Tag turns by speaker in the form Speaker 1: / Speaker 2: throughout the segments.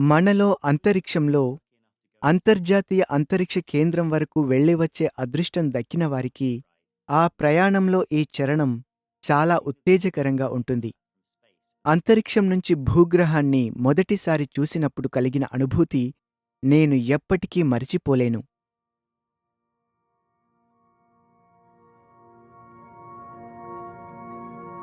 Speaker 1: మనలో అంతరిక్షంలో అంతర్జాతీయ అంతరిక్ష కేంద్రం వరకు వెళ్ళివచ్చే అదృష్టం దక్కిన వారికి ఆ ప్రయాణంలో ఈ చరణం చాలా ఉత్తేజకరంగా ఉంటుంది. అంతరిక్షం నుంచి భూగ్రహాన్ని మొదటిసారి చూసినప్పుడు కలిగిన అనుభూతి నేను ఎప్పటికీ మరిచిపోలేను.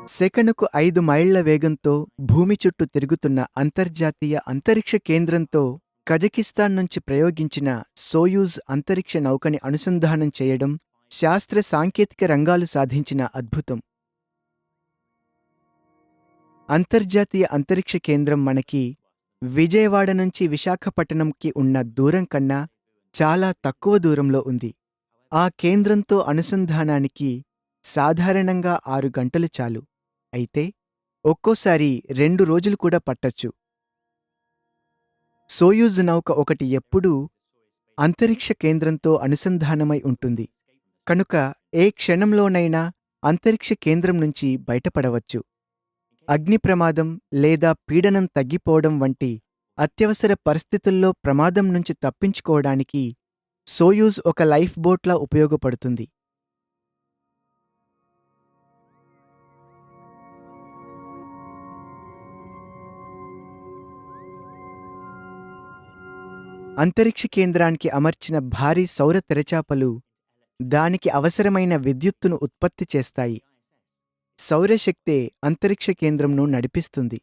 Speaker 1: సెకనుకు ఐదు మైళ్ళ వేగంతో భూమి చుట్టూ తిరుగుతున్న అంతర్జాతీయ అంతరిక్ష కేంద్రంతో కజకిస్తాన్ నుంచి ప్రయోగించిన సోయూజ్ అంతరిక్ష నౌకని అనుసంధానం చేయడం శాస్త్ర సాంకేతిక రంగాలు సాధించిన అద్భుతం. అంతర్జాతీయ అంతరిక్ష కేంద్రం మనకి విజయవాడ నుంచి విశాఖపట్నంకి ఉన్న దూరం కన్నా చాలా తక్కువ దూరంలో ఉంది. ఆ కేంద్రంతో అనుసంధానానికి సాధారణంగా ఆరు గంటలు చాలు. అయితే ఒక్కోసారి రెండు రోజులు కూడా పట్టొచ్చు. సోయూజ్ నౌక ఒకటి ఎప్పుడూ అంతరిక్ష కేంద్రంతో అనుసంధానమై ఉంటుంది. కనుక ఏ క్షణంలోనైనా అంతరిక్ష కేంద్రం నుంచి బయటపడవచ్చు. అగ్ని ప్రమాదం లేదా పీడనం తగ్గిపోవడం వంటి అత్యవసర పరిస్థితుల్లో ప్రమాదం నుంచి తప్పించుకోవడానికి సోయూజ్ ఒక లైఫ్ బోట్లా ఉపయోగపడుతుంది. అంతరిక్ష కేంద్రానికి అమర్చిన భారీ సౌర తెరచాపలు దానికి అవసరమైన విద్యుత్తును ఉత్పత్తి చేస్తాయి. సౌరశక్తే అంతరిక్ష కేంద్రంను నడిపిస్తుంది.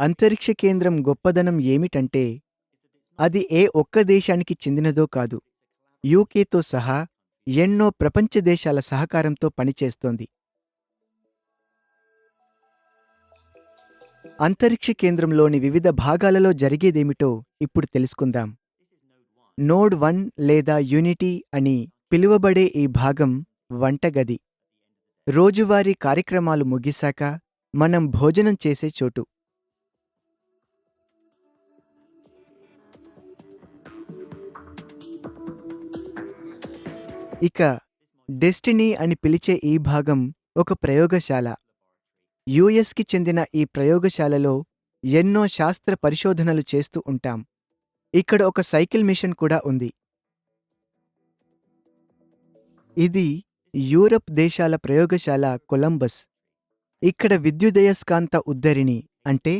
Speaker 1: అంతరిక్ష కేంద్రం గొప్పదనం ఏమిటంటే అది ఏ ఒక్క దేశానికి చెందినదో కాదు యూకేతో సహా ఎన్నో ప్రపంచ దేశాల సహకారంతో పనిచేస్తోంది. అంతరిక్ష కేంద్రంలోని వివిధ భాగాలలో జరిగేదేమిటో ఇప్పుడు తెలుసుకుందాం. నోడ్ వన్ లేదా యూనిటీ అని పిలువబడే ఈ భాగం వంటగది. రోజువారీ కార్యక్రమాలు ముగిశాక మనం భోజనం చేసే చోటు. ఇక డెస్టినీ అని పిలిచే ఈ భాగం ఒక ప్రయోగశాల. యుఎస్కి చెందిన ఈ ప్రయోగశాలలో ఎన్నో శాస్త్ర పరిశోధనలు చేస్తూ ఉంటాం. ఇక్కడ ఒక సైకిల్ మిషన్ కూడా ఉంది. ఇది యూరప్ దేశాల ప్రయోగశాల కొలంబస్. ఇక్కడ విద్యుదయస్కాంత ఉద్దరిణి అంటే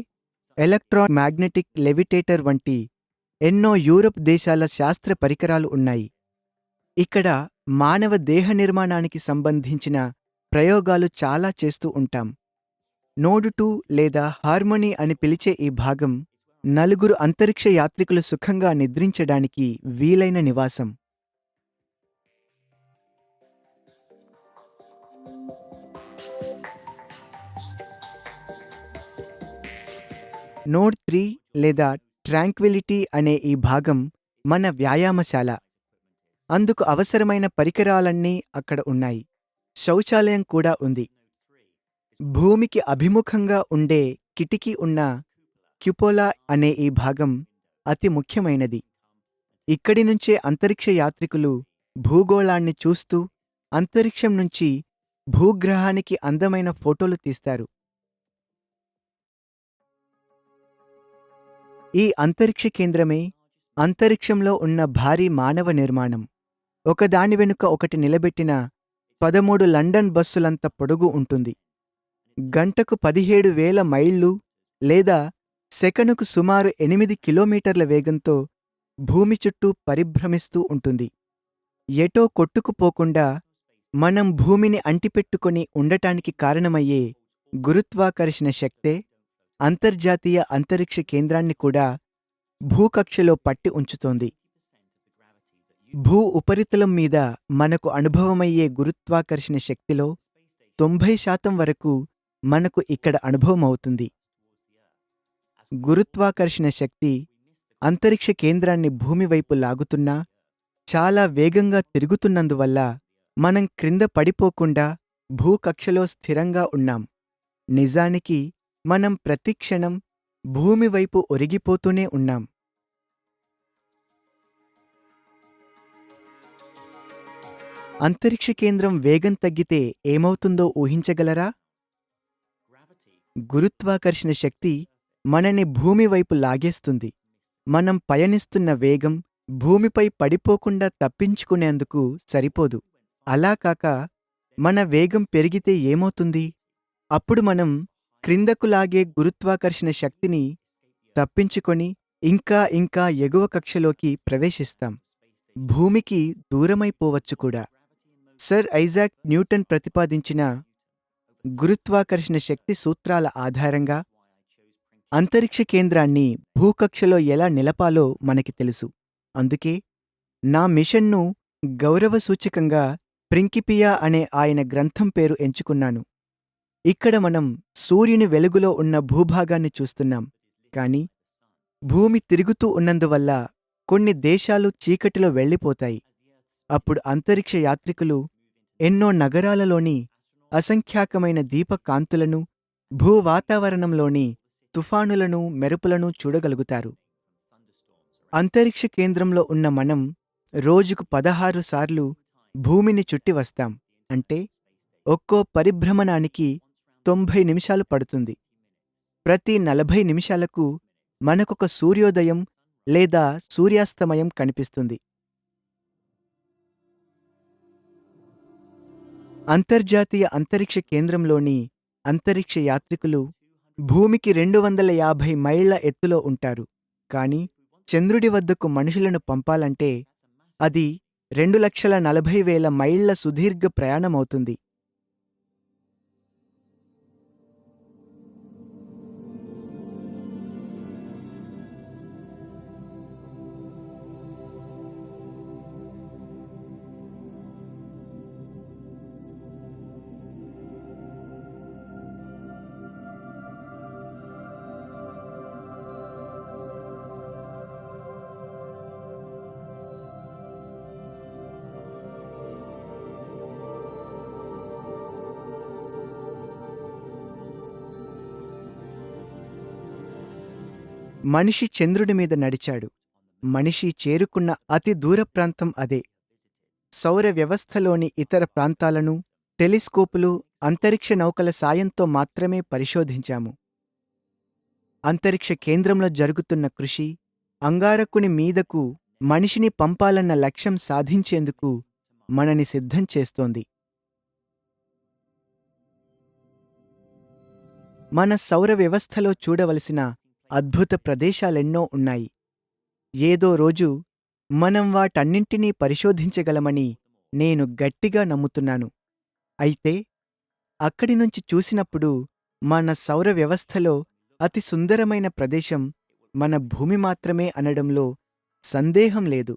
Speaker 1: ఎలక్ట్రాన్ మ్యాగ్నెటిక్ లెవిటేటర్ వంటి ఎన్నో యూరప్ దేశాల శాస్త్ర పరికరాలు ఉన్నాయి. ఇక్కడ మానవ దేహ నిర్మాణానికి సంబంధించిన ప్రయోగాలు చాలా చేస్తూ ఉంటాం. నోడు టూ లేదా హార్మోనీ అని పిలిచే ఈ భాగం నలుగురు అంతరిక్ష యాత్రికులు సుఖంగా నిద్రించడానికి వీలైన నివాసం. నోడ్ త్రీ లేదా ట్రాంక్విలిటీ అనే ఈ భాగం మన వ్యాయామశాల. అందుకు అవసరమైన పరికరాలన్నీ అక్కడ ఉన్నాయి. శౌచాలయం కూడా ఉంది. భూమికి అభిముఖంగా ఉండే కిటికీ ఉన్న క్యుపోలా అనే ఈ భాగం అతి ముఖ్యమైనది. ఇక్కడి నుంచే అంతరిక్ష యాత్రికులు భూగోళాన్ని చూస్తూ అంతరిక్షం నుంచి భూగ్రహానికి అందమైన ఫోటోలు తీస్తారు. ఈ అంతరిక్ష కేంద్రమే అంతరిక్షంలో ఉన్న భారీ మానవ నిర్మాణం. ఒకదాని వెనుక ఒకటి నిలబెట్టిన పదమూడు లండన్ బస్సులంత పొడుగు ఉంటుంది. గంటకు పదిహేడు వేల మైళ్ళు లేదా సెకనుకు సుమారు ఎనిమిది కిలోమీటర్ల వేగంతో భూమి చుట్టూ పరిభ్రమిస్తూ ఉంటుంది. ఎటో కొట్టుకుపోకుండా మనం భూమిని అంటిపెట్టుకొని ఉండటానికి కారణమయ్యే గురుత్వాకర్షణ శక్తే అంతర్జాతీయ అంతరిక్ష కేంద్రాన్ని కూడా భూకక్షలో పట్టి ఉంచుతోంది. భూ ఉపరితలం మీద మనకు అనుభవమయ్యే గురుత్వాకర్షణ శక్తిలో తొంభై శాతం వరకు మనకు ఇక్కడ అనుభవమవుతుంది గురుత్వాకర్షణ శక్తి అంతరిక్ష కేంద్రాన్ని భూమి వైపు లాగుతున్నా చాలా వేగంగా తిరుగుతున్నందువల్ల మనం క్రింద పడిపోకుండా భూకక్షలో స్థిరంగా ఉన్నాం. నిజానికి మనం ప్రతి క్షణం భూమి వైపు ఒరిగిపోతూనే ఉన్నాం. అంతరిక్ష కేంద్రం వేగం తగ్గితే ఏమవుతుందో ఊహించగలరా? గురుత్వాకర్షణ శక్తి మనని భూమి వైపు లాగేస్తుంది. మనం పయనిస్తున్న వేగం భూమిపై పడిపోకుండా తప్పించుకునేందుకు సరిపోదు. అలా కాక మన వేగం పెరిగితే ఏమవుతుంది? అప్పుడు మనం క్రిందకు లాగే గురుత్వాకర్షణ శక్తిని తప్పించుకొని ఇంకా ఇంకా ఎగువ కక్షలోకి ప్రవేశిస్తాం. భూమికి దూరమైపోవచ్చు కూడా. సర్ ఐజాక్ న్యూటన్ ప్రతిపాదించిన గురుత్వాకర్షణ శక్తి సూత్రాల ఆధారంగా అంతరిక్ష కేంద్రాన్ని భూకక్షలో ఎలా నిలపాలో మనకి తెలుసు. అందుకే నా మిషన్ను గౌరవ సూచకంగా ప్రింకిపియా అనే ఆయన గ్రంథం పేరు ఎంచుకున్నాను. ఇక్కడ మనం సూర్యుని వెలుగులో ఉన్న భూభాగాన్ని చూస్తున్నాం. కాని భూమి తిరుగుతూ ఉన్నందువల్ల కొన్ని దేశాలు చీకటిలో వెళ్ళిపోతాయి. అప్పుడు అంతరిక్ష యాత్రికులు ఎన్నో నగరాలలోని అసంఖ్యాకమైన దీపకాంతులను భూవాతావరణంలోని తుఫానులను మెరుపులను చూడగలుగుతారు. అంతరిక్ష కేంద్రంలో ఉన్న మనం రోజుకు పదహారు సార్లు భూమిని చుట్టి వస్తాం. అంటే ఒక్కో పరిభ్రమణానికి తొంభై నిమిషాలు పడుతుంది. ప్రతి నలభై నిమిషాలకు మనకొక సూర్యోదయం లేదా సూర్యాస్తమయం కనిపిస్తుంది. అంతర్జాతీయ అంతరిక్ష కేంద్రంలోని అంతరిక్ష యాత్రికులు భూమికి రెండు వందల యాభై మైళ్ళ ఎత్తులో ఉంటారు. కానీ చంద్రుడి వద్దకు మనుషులను పంపాలంటే అది రెండు లక్షల నలభై వేల మైళ్ళ సుదీర్ఘ ప్రయాణమవుతుంది. మనిషి చంద్రుడి మీద నడిచాడు. మనిషి చేరుకున్న అతి దూర ప్రాంతం అదే. సౌర వ్యవస్థలోని ఇతర ప్రాంతాలను టెలిస్కోపులు అంతరిక్ష నౌకల సాయంతో మాత్రమే పరిశోధించాము. అంతరిక్ష కేంద్రంలో జరుగుతున్న కృషి అంగారకుని మీదకు మనిషిని పంపాలన్న లక్ష్యం సాధించేందుకు మనని సిద్ధం చేస్తోంది. మన సౌర వ్యవస్థలో చూడవలసిన అద్భుత ప్రదేశాలెన్నో ఉన్నాయి. ఏదో రోజు మనం వాటన్నింటినీ పరిశోధించగలమని నేను గట్టిగా నమ్ముతున్నాను. అయితే అక్కడి నుంచి చూసినప్పుడు మన సౌర వ్యవస్థలో అతి సుందరమైన ప్రదేశం మన భూమి మాత్రమే అనడంలో సందేహం లేదు.